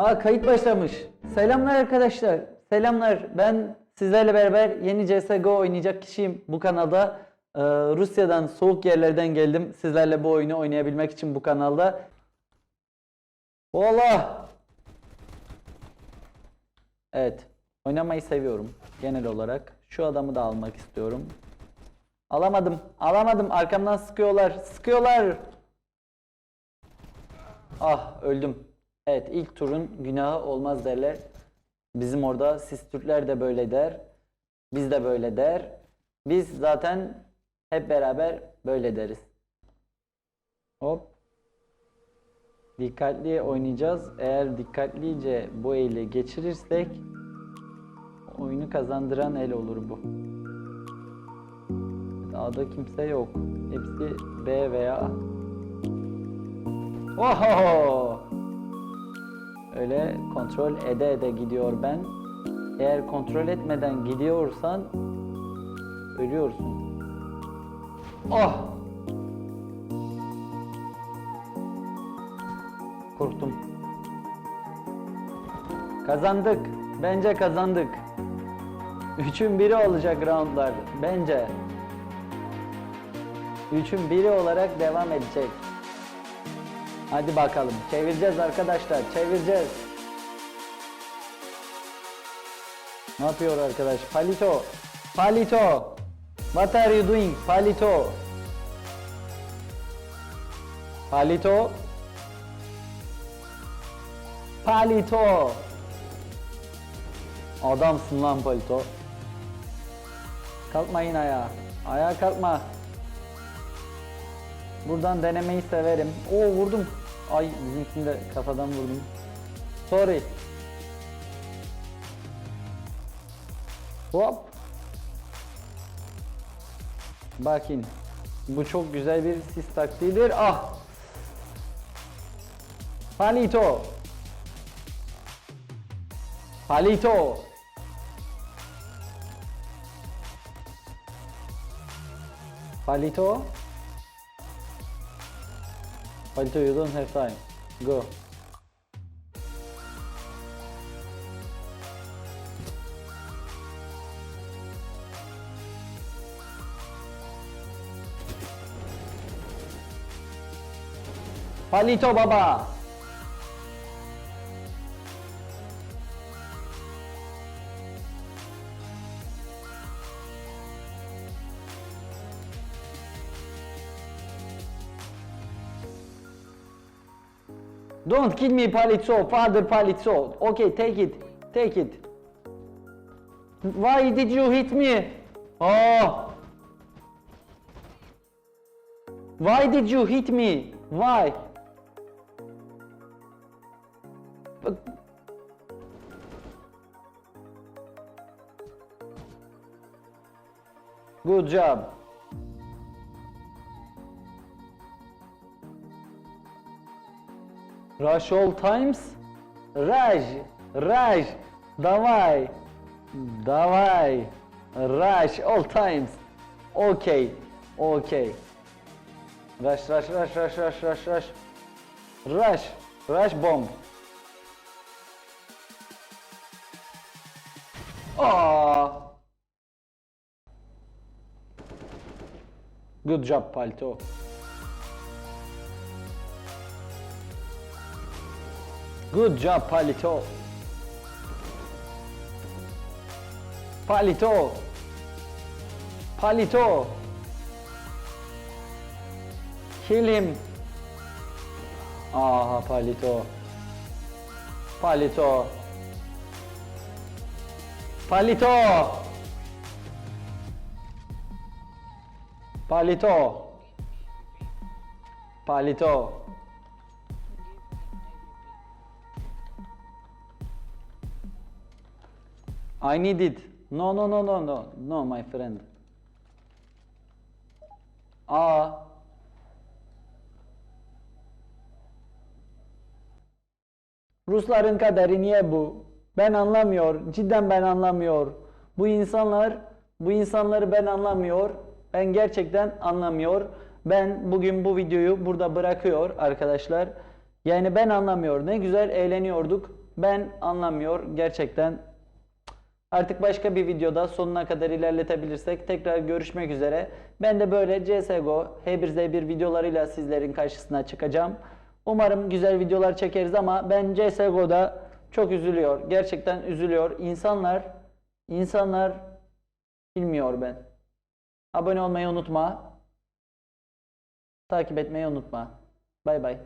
Aa kayıt başlamış. Selamlar arkadaşlar. Selamlar. Ben sizlerle beraber yeni CSGO oynayacak kişiyim bu kanalda. Ee, Rusya'dan soğuk yerlerden geldim. Sizlerle bu oyunu oynayabilmek için bu kanalda. Allah! Evet. Oynamayı seviyorum genel olarak. Şu adamı da almak istiyorum. Alamadım. Alamadım. Arkamdan sıkıyorlar. Sıkıyorlar. Ah öldüm. Evet ilk turun günahı olmaz derler. Bizim orada siz Türkler de böyle der. Biz de böyle der. Biz zaten hep beraber böyle deriz. Hop. Dikkatli oynayacağız. Eğer dikkatlice bu eli geçirirsek oyunu kazandıran el olur bu. A'da kimse yok. Hepsi B veya A. Oho! Öyle kontrol ede ede gidiyor ben. Eğer kontrol etmeden gidiyorsan ölüyorsun. Oh! Korktum. Kazandık. Bence kazandık. Üçün biri olacak roundlar. Bence. Üçün biri olarak devam edecek. Hadi bakalım. Çevireceğiz arkadaşlar. Çevireceğiz. Ne yapıyor arkadaş? Palito. Palito. What are you doing? Palito. Palito. Palito. Adamsın lan Palito. Kalkmayın ayağa. Ayağa kalkma. Buradan denemeyi severim. Oo vurdum. Ay bizimkini de kafadan vurdum. Sorry. Hop. Bakın. Bu çok güzel bir sis taktiğidir. Ah. Palito. Palito. Palito. Palito, you don't have time. Go. Palito baba. Don't kill me Palizzo, father Palizzo. Okay, take it, take it. Why did you hit me? Oh. Why did you hit me? Why? Good job. Rush all times. Raj, raj, davay, davay, rush all times. Okay, okay. Rush, rush, rush, rush, rush, rush, rush. Rush, rush bomb. Aa. Good job, Palto. Good job, Palito. Palito. Palito. Kill him. Aha, Palito. Palito. Palito. Palito. Palito. I need it. No, no, no, no, no, no, my friend. Aa. Rusların kaderi niye bu? Ben anlamıyor. Cidden ben anlamıyor. Bu insanlar, bu insanları ben anlamıyor. Ben gerçekten anlamıyor. Ben bugün bu videoyu burada bırakıyor arkadaşlar. Yani ben anlamıyor. Ne güzel eğleniyorduk. Ben anlamıyor gerçekten. Artık başka bir videoda sonuna kadar ilerletebilirsek tekrar görüşmek üzere. Ben de böyle CSGO, H1Z1 videolarıyla sizlerin karşısına çıkacağım. Umarım güzel videolar çekeriz ama ben CSGO'da çok üzülüyor. Gerçekten üzülüyor. İnsanlar, insanlar bilmiyor ben. Abone olmayı unutma. Takip etmeyi unutma. Bay bay.